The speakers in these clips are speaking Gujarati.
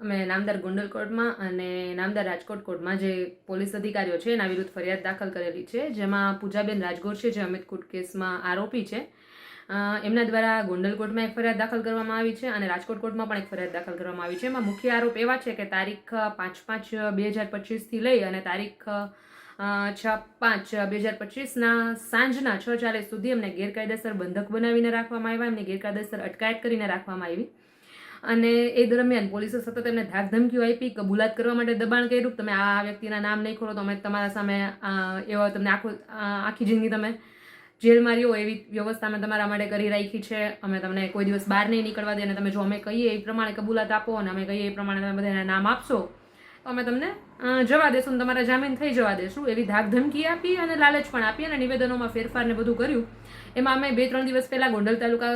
અમે નામદાર ગોંડલ કોર્ટમાં અને નામદાર રાજકોટ કોર્ટમાં જે પોલીસ અધિકારીઓ છે એના વિરુદ્ધ ફરિયાદ દાખલ કરેલી છે, જેમાં પૂજાબેન રાજગોર છે, જે અમિત કુટ કેસમાં આરોપી છે. એમના દ્વારા ગોંડલ કોર્ટમાં એક ફરિયાદ દાખલ કરવામાં આવી છે અને રાજકોટ કોર્ટમાં પણ એક ફરિયાદ દાખલ કરવામાં આવી છે. એમાં મુખ્ય આરોપ એવા છે કે તારીખ પાંચ પાંચ બે હજાર પચીસથી લઈ અને તારીખ છ પાંચ બે હજાર પચીસના સાંજના છ ચાલીસ સુધી એમને ગેરકાયદેસર બંધક બનાવીને રાખવામાં આવ્યા. એમને ગેરકાયદેસર અટકાયત કરીને રાખવામાં આવી. અને એ દરમિયાન પોલીસે સતત એમને ધાક ધમકીઓ આપી, કબૂલાત કરવા માટે દબાણ કર્યું. તમે આ વ્યક્તિના નામ નહીં ખોલો તો અમે તમારા સામે એવા તમને આખો આખી જિંદગી તમે જેલ માર્યો. એવી વ્યવસ્થા અમે તમારા માટે કરી રાખી છે. અમે તમને કોઈ દિવસ બહાર નહીં નીકળવા દે અને તમે જો અમે કહીએ એ પ્રમાણે કબૂલાત આપો અને અમે કહીએ એ પ્રમાણે તમે બધાના નામ આપશો, તો અમે તમને જવા દેશું અને તમારા જામીન થઈ જવા દેશું. એવી ધાક ધમકી આપી અને લાલચ પણ આપી અને નિવેદનોમાં ફેરફારને બધું કર્યું. એમાં અમે બે ત્રણ દિવસ પહેલાં ગોંડલ તાલુકા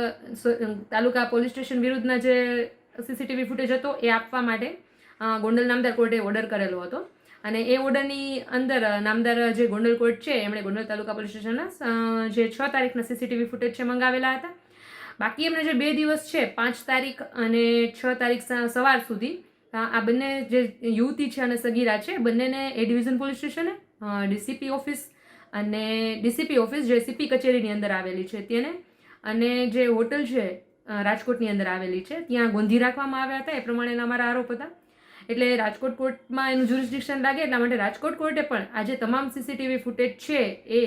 તાલુકા પોલીસ સ્ટેશન વિરુદ્ધના જે સીસીટીવી ફૂટેજ હતો, એ આપવા માટે ગોંડલ નામદાર કોર્ટે ઓર્ડર કરેલો હતો. અને એ ઓર્ડરની અંદર નામદાર જે ગોંડલ કોર્ટ છે, એમણે ગોંડલ તાલુકા પોલીસ સ્ટેશનના જે છ તારીખના સીસીટીવી ફૂટેજ છે, મંગાવેલા હતા. બાકી એમને જે બે દિવસ છે, પાંચ તારીખ અને છ તારીખ સવાર સુધી આ બંને જે યુવતી છે અને સગીરા છે, બંનેને એ ડિવિઝન પોલીસ સ્ટેશને ડીસીપી ઓફિસ અને ડીસીપી ઓફિસ જે સીપી કચેરીની અંદર આવેલી છે તેને. અને જે હોટલ છે રાજકોટની અંદર આવેલી છે. ત્યાં ગોંધી રાખવામાં આવ્યા હતા, એ પ્રમાણેના અમારા આરોપ હતા. એટલે રાજકોટ કોર્ટમાં એનું જ્યુરિસ્ડિક્શન લાગે, એટલા માટે રાજકોટ કોર્ટે પણ આજે તમામ સીસીટીવી ફૂટેજ છે એ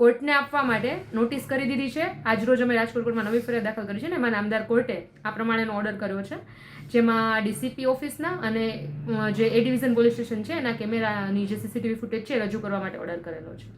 કોર્ટને આપવા માટે નોટિસ કરી દીધી છે. આજરોજ અમે રાજકોટ કોર્ટમાં નવી ફરિયાદ દાખલ કરી છે ને એમાં નામદાર કોર્ટે આ પ્રમાણેનો ઓર્ડર કર્યો છે. જેમાં ડીસીપી ઓફિસના અને જે એ ડિવિઝન પોલીસ સ્ટેશન છે, એના કેમેરાની જે સીસીટીવી ફૂટેજ છે રજૂ કરવા માટે ઓર્ડર કરેલો છે.